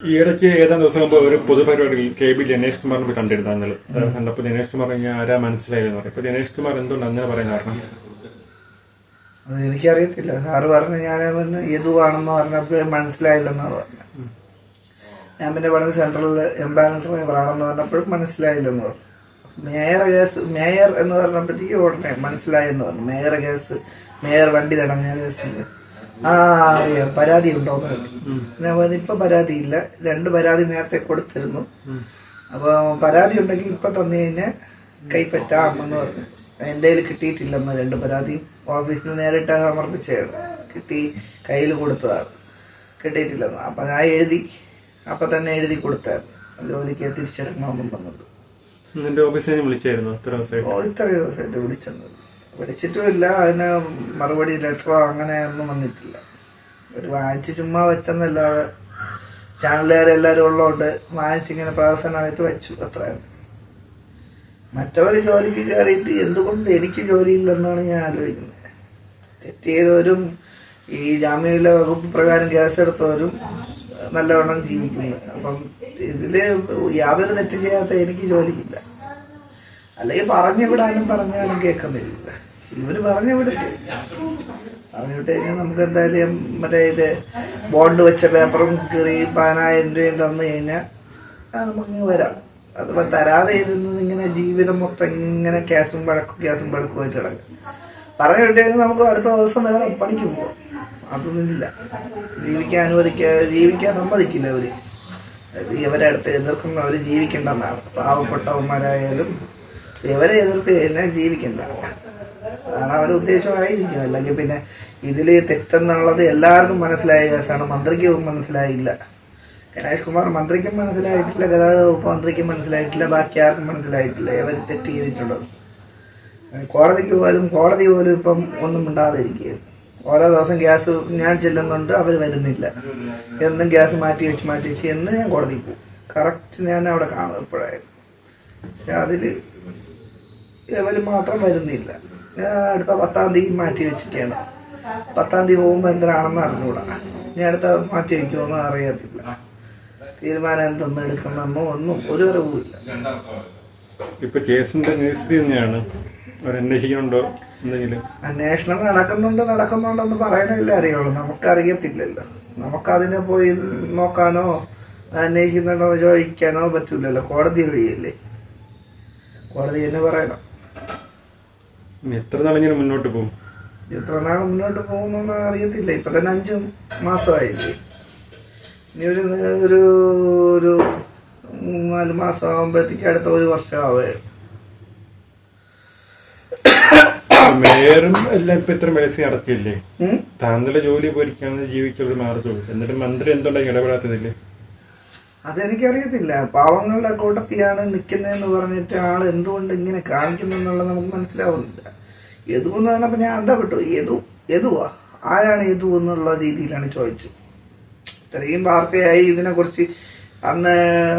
ഈ ഇടയ്ക്ക് ഏതാനും ദിവസം മുമ്പ് ഒരു പൊതുപരിപാടിയിൽ കെ ബി ജനേഷ് കുമാറിനെ കണ്ടിരുന്നു അന്നൽ കണ്ടപ്പോൾ ജനേഷ് കുമാർ ഇങ്ങനെ ആരാ മനസ്സിലായെന്ന് പറയും ജനേഷ് കുമാർ എന്തുകൊണ്ട് അങ്ങനെ പറയാൻ കാരണം? അത് എനിക്കറിയത്തില്ല. സാറ് പറഞ്ഞു ഞാൻ പിന്നെ യദുവാണെന്ന് പറഞ്ഞപ്പോൾ മനസ്സിലായില്ലെന്നാണ് പറഞ്ഞത്. ഞാൻ പിന്നെ പറഞ്ഞ സെൻട്രലിൽ എംബാലൻസ് ഡ്രൈവറാണെന്ന് പറഞ്ഞപ്പോഴും മനസ്സിലായില്ലെന്ന് പറഞ്ഞു. മേയർ കേസ് മേയർ എന്ന് പറഞ്ഞപ്പോഴത്തേക്ക് ഉടനെ മനസ്സിലായെന്ന് പറഞ്ഞു. മേയർ കേസ് മേയർ വണ്ടി തടഞ്ഞ കേസ് ആ അറിയാം. പരാതി ഉണ്ടോ എന്ന് ഇപ്പൊ ഇപ്പൊ ഇല്ല രണ്ട് പരാതി നേരത്തെ കൊടുത്തിരുന്നു. അപ്പൊ പരാതി ഉണ്ടെങ്കിൽ ഇപ്പൊ തന്നു കഴിഞ്ഞാൽ കൈപ്പറ്റാം എന്ന് പറഞ്ഞു. എന്റെ കയ്യിൽ കിട്ടിയിട്ടില്ലെന്ന് രണ്ട് പരാതിയും ഓഫീസിൽ നേരിട്ട് സമർപ്പിച്ചതാണ്. കിട്ടി കയ്യിൽ കൊടുത്തതാണ്. കിട്ടിയിട്ടില്ലെന്ന്. അപ്പൊ ഞാൻ എഴുതി അപ്പൊ തന്നെ എഴുതി കൊടുത്തായിരുന്നു ജോലിക്ക് തിരിച്ചെടുക്കണമെന്നും പറഞ്ഞിട്ട്. ഓഫീസിനെ ഓഫീസിൽ വിളിച്ചായിരുന്നു? ഇത്ര ദിവസമായിട്ട്? ഓ ഇത്ര ദിവസമായിട്ട് വിളിച്ചത് വിളിച്ചിട്ടുമില്ല അതിന് മറുപടി ലെറ്ററോ അങ്ങനെ ഒന്നും വന്നിട്ടില്ല. ഒരു വാങ്ങിച്ച് ചുമ്മാ വെച്ചെന്നല്ലാതെ ചാനലുകാരെല്ലാരും ഉള്ളതുകൊണ്ട് വാങ്ങിച്ചിങ്ങനെ പ്രവർത്തനമായിട്ട് വെച്ചു അത്രയാണ് മറ്റവര് ജോലിക്ക് കയറിയിട്ട് എന്തുകൊണ്ട് എനിക്ക് ജോലിയില്ലെന്നാണ് ഞാൻ ആലോചിക്കുന്നത്. തെറ്റ് ചെയ്തവരും ഈ ജാമ്യമില്ല വകുപ്പ് പ്രകാരം കേസെടുത്തവരും നല്ലവണ്ണം ജീവിക്കുന്നത്. അപ്പം ഇതിൽ യാതൊരു തെറ്റും ചെയ്യാത്ത എനിക്ക് ജോലിയില്ല. അല്ലെങ്കിൽ പറഞ്ഞു വിടാനും പറഞ്ഞാലും കേൾക്കുന്നില്ല. ഇവർ പറഞ്ഞു വിടട്ടെ പറഞ്ഞു വിട്ട് കഴിഞ്ഞാൽ നമുക്ക് എന്തായാലും മറ്റേ ഇത് ബോണ്ട് വെച്ച പേപ്പറും കീറി പതിനായിരം രൂപയും തന്നു കഴിഞ്ഞാൽ നമുക്ക് വരാം. അതിപ്പോ തരാതെ ഇരുന്ന് ഇങ്ങനെ ജീവിതം മൊത്തം ഇങ്ങനെ ക്യാസും വഴക്കും ക്യാസും വഴക്കും ആയിട്ട് കിടക്കും പറഞ്ഞു വിട്ട് കഴിഞ്ഞാൽ നമുക്ക് അടുത്ത ദിവസം വേറെ പണിക്ക് അതൊന്നും അതൊന്നുമില്ല ജീവിക്കാൻ അനുവദിക്കുക ജീവിക്കാൻ സമ്മതിക്കില്ല അവർ ഇവരെ അടുത്ത് എതിർക്കുന്ന അവർ ജീവിക്കേണ്ടെന്നാണ്. പാവപ്പെട്ടവന്മാരായാലും ഇവരെ എതിർത്ത് കഴിഞ്ഞാൽ ജീവിക്കണ്ട. അതാണ് അവരുടെ ഉദ്ദേശമായിരിക്കും. അല്ലെങ്കിൽ പിന്നെ ഇതിൽ തെറ്റെന്നുള്ളത് എല്ലാവർക്കും മനസ്സിലായ കേസാണ്. മന്ത്രിക്ക് മനസ്സിലായില്ല. ഗണേഷ് കുമാർ മന്ത്രിക്കും മനസ്സിലായിട്ടില്ല. ഗതാഗത വകുപ്പ് മന്ത്രിക്കും മനസ്സിലായിട്ടില്ല. ബാക്കി ആർക്കും മനസ്സിലായിട്ടില്ല. ഇവർ തെറ്റ് ചെയ്തിട്ടുള്ളത് കോടതിക്ക് പോലും കോടതി പോലും ഇപ്പം ഒന്നും ഉണ്ടാതിരിക്കുകയാണ് ഓരോ ദിവസം ഗ്യാസ് ഞാൻ ചെല്ലുന്നുണ്ട് അവർ വരുന്നില്ല. എന്നും ഗ്യാസ് മാറ്റി വെച്ച് മാറ്റി വെച്ച് എന്ന് ഞാൻ കോടതിയിൽ പോകും. കറക്റ്റ് ഞാൻ അവിടെ കാണും എപ്പോഴായാലും. പക്ഷെ അതിൽ ഇവർ മാത്രം വരുന്നില്ല. അടുത്ത പത്താം തീയതി മാറ്റി വെച്ചിരിക്കുകയാണ്. പത്താം തീയതി പോകുമ്പോൾ എന്തിനാണെന്ന് അറിഞ്ഞൂടാ. ഇനി അടുത്ത മാറ്റി വയ്ക്കുമെന്ന് അറിയത്തില്ല. തീരുമാനം എന്തൊന്നും എടുക്കണമെന്നോ ഒന്നും ഒരു അറിവുമില്ല ഇപ്പൊ കേസിന്റെ നിസ്ഥിതി തന്നെയാണ്. അവരന്വേഷിക്കുന്നുണ്ടോ എന്തെങ്കിലും? അന്വേഷണം നടക്കുന്നുണ്ട് നടക്കുന്നുണ്ടെന്ന് പറയണില്ല അറിയുള്ളൂ. നമുക്കറിയത്തില്ലല്ലോ. നമുക്കതിനെ പോയി നോക്കാനോ അന്വേഷിക്കുന്നുണ്ടോ ചോദിക്കാനോ പറ്റൂലല്ലോ. കോടതി വഴിയല്ലേ. കോടതി തന്നെ പറയണം. എത്ര നാളിങ്ങനെ മുന്നോട്ട് പോകും? എത്ര നാൾ മുന്നോട്ട് പോകുമെന്ന് അറിയത്തില്ല. ഇപ്പൊ തന്നെ അഞ്ചു മാസമായില്ലേ ഇനി ഒരു ഒരു ഒരു മൂന്നാൽ മാസം ആകുമ്പോഴത്തേക്ക് അടുത്ത ഒരു വർഷം ആവേ മേയറും എല്ലാം ഇപ്പൊ ഇത്ര മേസി നടത്തിയില്ലേ? താങ്കളുടെ ജോലി പോയിരിക്കാന്ന് ജീവിക്കുള്ളൂ മാറത്തുള്ളൂ എന്നിട്ട് മന്ത്രി എന്തുണ്ടെങ്കിൽ ഇടപെടാത്തതില്ലേ അതെനിക്കറിയത്തില്ല. പാവങ്ങളുടെ കൂട്ടത്തിലാണ് നിൽക്കുന്നതെന്ന് പറഞ്ഞിട്ട് ആൾ എന്തുകൊണ്ട് ഇങ്ങനെ കാണിക്കുന്നെന്നുള്ളത് നമുക്ക് മനസ്സിലാവുന്നില്ല. യദു എന്ന് പറഞ്ഞപ്പോൾ ഞാൻ വിട്ടു? യദു യദുവാ ആരാണ് യദു എന്നുള്ള രീതിയിലാണ് ചോദിച്ചത്. ഇത്രയും വാർത്തയായി ഇതിനെ കുറിച്ച് അന്ന്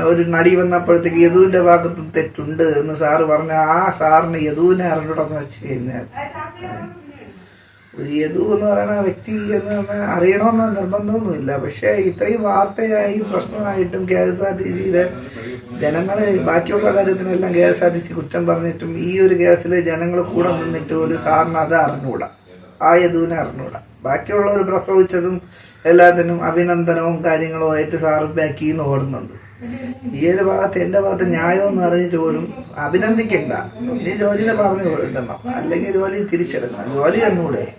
ഒരു നടി വന്നപ്പോഴത്തേക്ക് യദുവിന്റെ ഭാഗത്ത് തെറ്റുണ്ട് എന്ന് സാറ് പറഞ്ഞ ആ സാറിന് യദുവിനെ അറിഞ്ഞിടന്ന് വെച്ച് കഴിഞ്ഞാൽ? യദു എന്ന് പറയുന്ന വ്യക്തി എന്ന് പറഞ്ഞാൽ അറിയണമെന്ന നിർബന്ധമൊന്നുമില്ല. പക്ഷെ ഇത്രയും വാർത്തയായി പ്രശ്നമായിട്ടും കെ എസ് ആർ ടി സിയിലെ ജനങ്ങൾ ബാക്കിയുള്ള കാര്യത്തിനെല്ലാം K S R T C കുറ്റം പറഞ്ഞിട്ടും ഈ ഒരു കേസിൽ ജനങ്ങൾ കൂടെ നിന്നിട്ട് ഒരു സാറിന് അത് അറിഞ്ഞുകൂടാ ആ യദുവിനെ അറിഞ്ഞുകൂടാ ബാക്കിയുള്ളവർ പ്രസവിച്ചതും എല്ലാത്തിനും അഭിനന്ദനവും കാര്യങ്ങളും ആയിട്ട് സാറ് ബാക്കിൽ നിന്ന് ഓടുന്നുണ്ട്. ഈ ഒരു ഭാഗത്ത് എന്റെ ഭാഗത്ത് ന്യായം എന്ന് അറിഞ്ഞിട്ട് പോലും അഭിനന്ദിക്കണ്ട. നീ ജോലിനെ പറഞ്ഞു വിടണം. അല്ലെങ്കിൽ ജോലി തിരിച്ചെടുക്കണം. ജോലി തന്നൂടെ.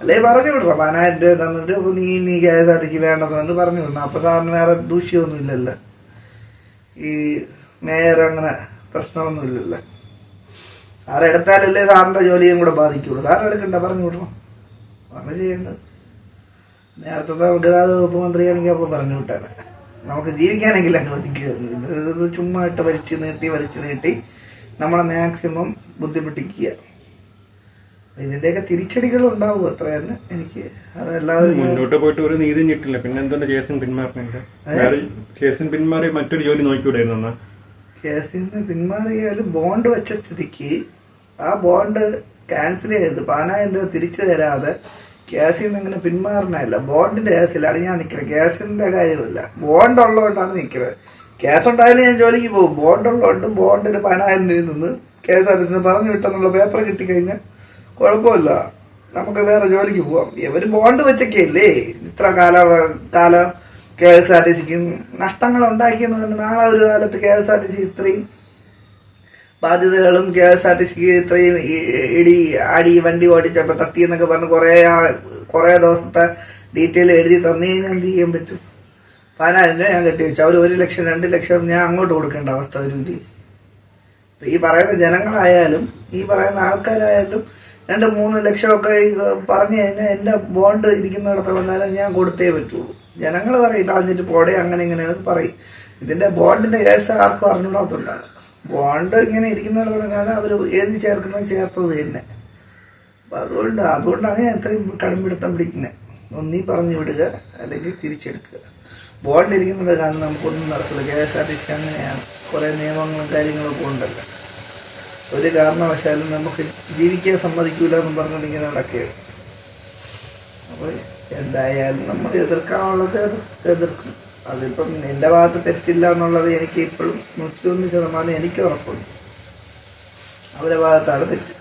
അല്ലെ പറഞ്ഞു വിടണം. പതിനായിരം രൂപ തന്നിട്ട് അപ്പൊ നീ നീ കെ എസ് ആർ വേണ്ടെന്ന് പറഞ്ഞു വിടണം. അപ്പൊ സാറിന് വേറെ ദൂഷ്യമൊന്നും ഇല്ലല്ലോ. ഈ മേയർ അങ്ങനെ പ്രശ്നമൊന്നും ഇല്ലല്ലോ. സാർ എടുത്താലല്ലേ സാറിന്റെ ജോലിയും കൂടെ ബാധിക്കുള്ളൂ. സാർ എടുക്കണ്ട പറഞ്ഞു വിടണം. അങ്ങനെ ചെയ്യേണ്ടത്. നേരത്തെ ഗതാഗത വകുപ്പ് മന്ത്രിയാണെങ്കിൽ അപ്പൊ പറഞ്ഞു വിട്ടാണ് നമുക്ക് ജീവിക്കാനെങ്കിൽ അനുവദിക്കുക. ഇത് ചുമ്മാ ഇട്ട് വലിച്ചു നീട്ടി വലിച്ചു നീട്ടി നമ്മളെ മാക്സിമം ബുദ്ധിമുട്ടിക്കുക. ഇതിന്റെയൊക്കെ തിരിച്ചടികൾ ഉണ്ടാവും അത്ര തന്നെ എനിക്ക്. അതല്ലാതെ മുന്നോട്ട് പോയിട്ട് ഒരു നീതി കിട്ടില്ല പിന്നെ എന്തുകൊണ്ട് കേസിൻ പിന്മാറുന്നില്ല വേറെ പിന്മാറി മറ്റൊരു ജോലി നോക്കിവിടായിരുന്നു കേസിൽ നിന്ന് പിന്മാറിയാലും ബോണ്ട് വെച്ച സ്ഥിതിക്ക് ആ ബോണ്ട് ക്യാൻസൽ ചെയ്ത് പതിനായിരം രൂപ തിരിച്ചു തരാതെ കേസിൽ നിന്ന് ഇങ്ങനെ പിന്മാറണല്ല ബോണ്ടിന്റെ കേസിലാണ് ഞാൻ നിൽക്കുന്നത് കേസിന്റെ കാര്യമല്ല. ബോണ്ട് ഉള്ളതുകൊണ്ടാണ് നിൽക്കുന്നത് കേസ് ഉണ്ടായാലും ഞാൻ ജോലിക്ക് പോകും. ബോണ്ട് ഉള്ളതുകൊണ്ട് ബോണ്ട് ഒരു പതിനായിരം രൂപയിൽ നിന്ന് കേസ് നിന്ന് പറഞ്ഞു വിട്ടെന്നുള്ള പേപ്പർ കിട്ടിക്കഴിഞ്ഞാൽ കുഴപ്പമില്ല. നമുക്ക് വേറെ ജോലിക്ക് പോവാം. ഇവർ ബോണ്ട് വെച്ചൊക്കെയല്ലേ? ഇത്ര കാല കാലം കെ എസ് ആർ ടി സിക്ക് നഷ്ടങ്ങൾ ഉണ്ടാക്കിയെന്ന് പറഞ്ഞാൽ നാളെ ഒരു കാലത്ത് K S R T C ഇത്രയും ബാധ്യതകളും കെ എസ് ആർ ടി സിക്ക് ഇത്രയും ഇടി അടി വണ്ടി ഓടിച്ചപ്പോൾ തട്ടി എന്നൊക്കെ പറഞ്ഞ് കുറേ കുറെ ദിവസത്തെ ഡീറ്റെയിൽ എഴുതി തന്നു കഴിഞ്ഞാൽ എന്ത് ചെയ്യാൻ പറ്റും? പതിനായിരം രൂപ ഞാൻ കെട്ടി വെച്ചു അവർ ഒരു ലക്ഷം രണ്ട് ലക്ഷം ഞാൻ അങ്ങോട്ട് കൊടുക്കേണ്ട അവസ്ഥ വരും ഈ പറയുന്ന ജനങ്ങളായാലും ഈ പറയുന്ന ആൾക്കാരായാലും രണ്ട് മൂന്ന് ലക്ഷമൊക്കെ പറഞ്ഞു കഴിഞ്ഞാൽ എന്റെ ബോണ്ട് ഇരിക്കുന്നിടത്ത് വന്നാലും ഞാൻ കൊടുത്തേ പറ്റുള്ളൂ. ജനങ്ങൾ പറയും കളഞ്ഞിട്ട് പോടെ അങ്ങനെ ഇങ്ങനെ പറയും. ഇതിന്റെ ബോണ്ടിന്റെ കേസ് ആർക്കും അറിഞ്ഞൂടാത്തുണ്ടാണ് ബോണ്ട് ഇങ്ങനെ ഇരിക്കുന്നിടത്ത് വന്നാലും അവർ എഴുതി ചേർക്കുന്നത് ചേർത്തത് തന്നെ. അതുകൊണ്ട് അതുകൊണ്ടാണ് ഞാൻ ഇത്രയും കടമ്പിടുത്തം പിടിക്കുന്നത് ഒന്നീ പറഞ്ഞു വിടുക അല്ലെങ്കിൽ തിരിച്ചെടുക്കുക. ബോണ്ട് ഇരിക്കുന്നുണ്ട് കാരണം നമുക്കൊന്നും നടക്കില്ല. K S R T C അങ്ങനെയാണ്. കുറെ നിയമങ്ങളും കാര്യങ്ങളൊക്കെ ഉണ്ടല്ലോ. ഒരു കാരണവശാലും നമുക്ക് ജീവിക്കാൻ സമ്മതിക്കൂല എന്ന് പറഞ്ഞിട്ടുണ്ടെങ്കിൽ നടക്കുകയാണ്. അപ്പോൾ എന്തായാലും നമ്മൾ എതിർക്കാനുള്ളത് എതിർക്കും. അതിപ്പം എന്റെ ഭാഗത്ത് തെറ്റില്ല എന്നുള്ളത് എനിക്ക് ഇപ്പോഴും നൂറ്റിയൊന്ന് ശതമാനം എനിക്ക് ഉറപ്പുണ്ട്. അവരുടെ ഭാഗത്താണ് തെറ്റ്.